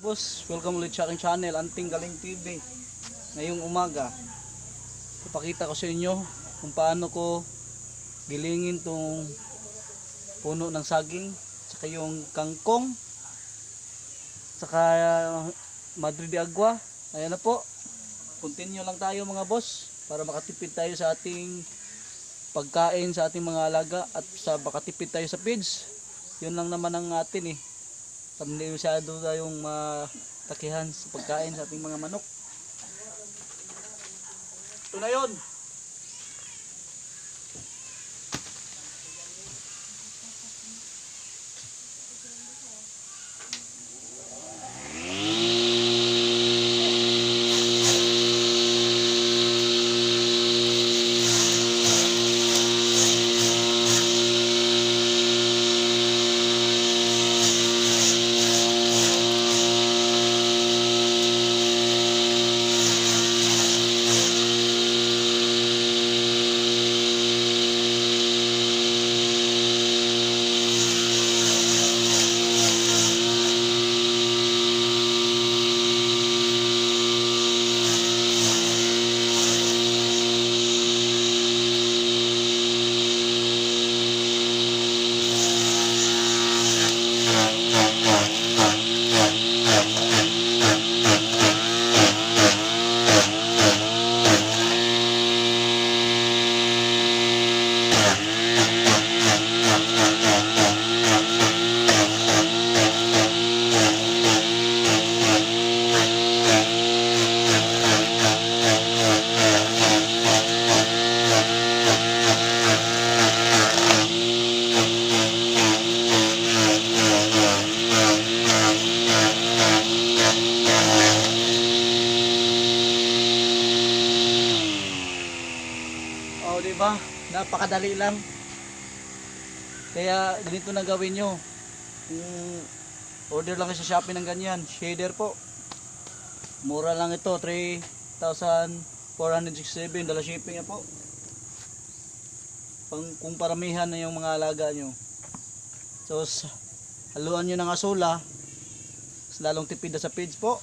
Boss, welcome ulit sa aking channel, Anting Galing TV. Ngayong umaga, ipakita ko sa inyo kung paano ko gilingin tong puno ng saging, saka yung kangkong, saka Madrid de Agua. Ayan na po. Continue lang tayo mga boss para makatipid tayo sa ating pagkain sa ating mga alaga at sa makatipid tayo sa feeds. Yun lang naman ang atin eh masyado tayong matakihan sa pagkain sa ating mga manok. Ito na yun. Oh, di ba? Napakadali lang. Kaya ganito na gawin nyo. Kung order lang sa Shopee ng ganyan, shader po. Mura lang ito, 3,467 dala shipping na po. Pang, kung paramihan na yung mga alaga nyo. So, haluan nyo ng asula, mas lalong tipid sa page po.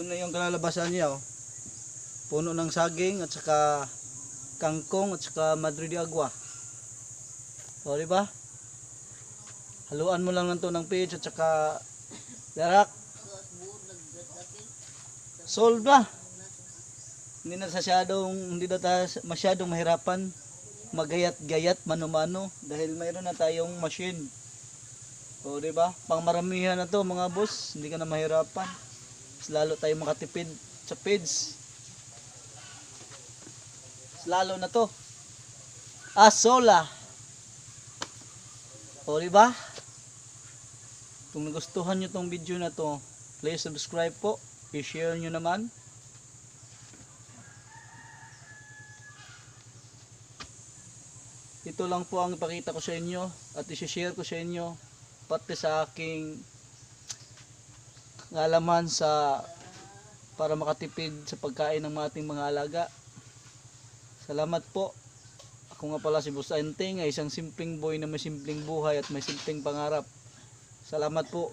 Ito na yung kalalabasan niya oh. Puno ng saging at saka kangkong at saka Madrid Agua. O di ba? Haluan mo lang lang to ng page at saka darak. Solve na. Hindi na masyadong hindi na masyadong mahirapan magayat-gayat mano-mano dahil mayroon na tayong machine. O di ba? Pangmaramihan na to mga boss, hindi ka na mahirapan. Mas lalo tayo makatipid sa feeds. Mas lalo na to. Asola. O di ba? Kung nagustuhan nyo tong video na to, please subscribe po. I-share nyo naman. Ito lang po ang ipakita ko sa inyo at i-share ko sa inyo pati sa aking ngalaman sa para makatipid sa pagkain ng ating mga alaga. Salamat po. Ako nga pala si Boss Anting, ay isang simpleng boy na may simpleng buhay at may simpleng pangarap. Salamat po.